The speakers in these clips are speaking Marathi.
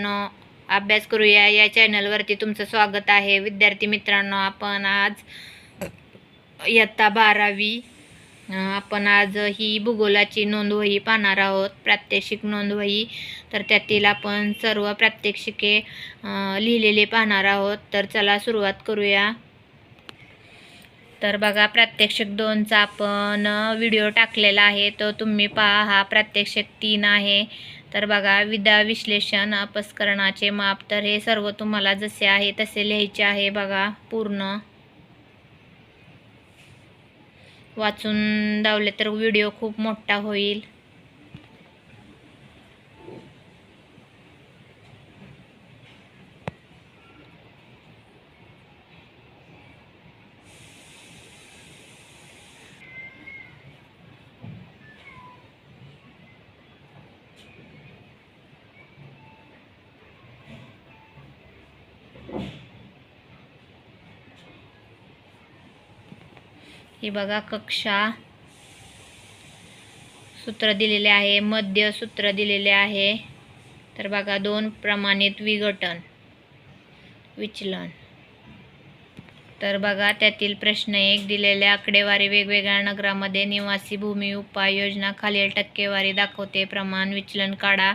मित्रांनो अभ्यास करूया. या चॅनलवरती तुमचं स्वागत आहे. विद्यार्थी मित्रांनो आपण आज इयत्ता बारावी. आपण आज ही भूगोलाची नोंदवही पाहणार आहोत. प्रात्यक्षिक नोंदवही. तर त्यातील आपण सर्व प्रात्यक्षिके लिहिलेले पाहणार आहोत. तर चला सुरुवात करूया. तर बघा प्रात्यक्षिक दोनचा आपण व्हिडिओ टाकलेला आहे. तो तुम्ही पहा. हा प्रात्यक्षिक तीन आहे. तर बघा विदा विश्लेषण अपस्करणाचे माप तर हे सर्व तुम्हाला जसे आहे तसे लिहायचे आहे बघा पूर्ण. वाचून दावले तर व्हिडिओ खूप मोठा होईल. हे बघा कक्षा सूत्र दिलेले आहे मध्य सूत्र दिलेले आहे. तर बघा दोन प्रमाणित विघटन विचलन. तर बघा त्यातील प्रश्न एक दिलेल्या आकडेवारी वेगवेगळ्या नगरामध्ये निवासी भूमी उपाययोजना खालील टक्केवारी दाखवते. प्रमाण विचलन काढा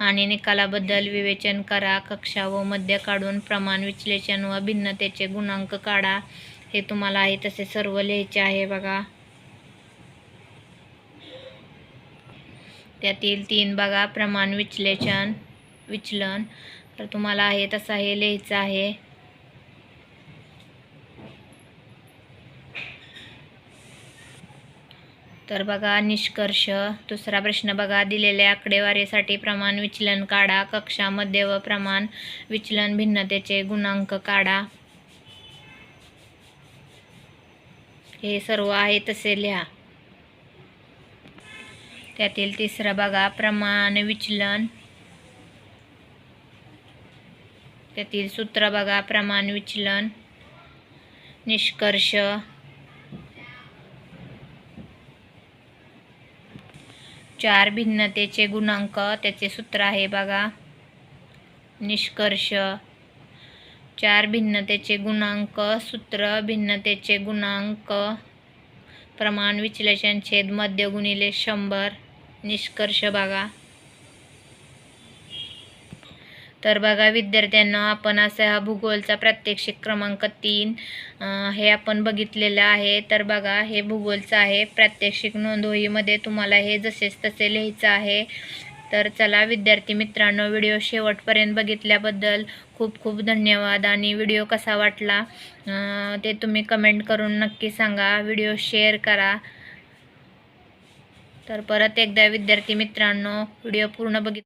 आणि निकालाबद्दल विवेचन करा. कक्षा व मध्य काढून प्रमाण विश्लेषण व भिन्नतेचे गुणांक काढा. हे तुम्हाला आहे तसे सर्व लिहायचे आहे बघा. त्यातील तीन बघा प्रमाण विश्लेषण विचलन. तर तुम्हाला आहे तसा हे लिहायचं आहे. तर बघा निष्कर्ष. दुसरा प्रश्न बघा दिलेल्या आकडेवारीसाठी प्रमाण विचलन काढा. कक्षामध्ये व प्रमाण विचलन भिन्नतेचे गुणांक काढा. हे सर्व आहे तसे लिहा. त्यातील तिसरं बघा प्रमाण विचलन. त्यातील सूत्र बघा प्रमाण विचलन. निष्कर्ष. चार भिन्नतेचे गुणांक त्याचे सूत्र आहे बघा. निष्कर्ष. चार भिन्नतेचे गुणांक सूत्र भिन्नतेचे गुणांक प्रमाण विश्लेषण छेद मध्य गुणिले शंभर निष्कर्ष बघा. तर बघा विद्यार्थ्यांना आपण असा हा भूगोलचा प्रात्यक्षिक क्रमांक तीन हे आपण बघितलेलं आहे. तर बघा हे भूगोलचं आहे. प्रात्यक्षिक नोंदवहीमध्ये तुम्हाला हे जसेच तसे लिहायचं आहे. तर चला विद्यार्थी मित्रांनो व्हिडिओ शेवटपर्यंत बघितल्याबद्दल खूप खूप धन्यवाद. आणि व्हिडिओ कसा वाटला ते तुम्ही कमेंट करून नक्की सांगा. व्हिडिओ शेअर करा. तर परत एकदा विद्यार्थी मित्रांनो व्हिडिओ पूर्ण बघित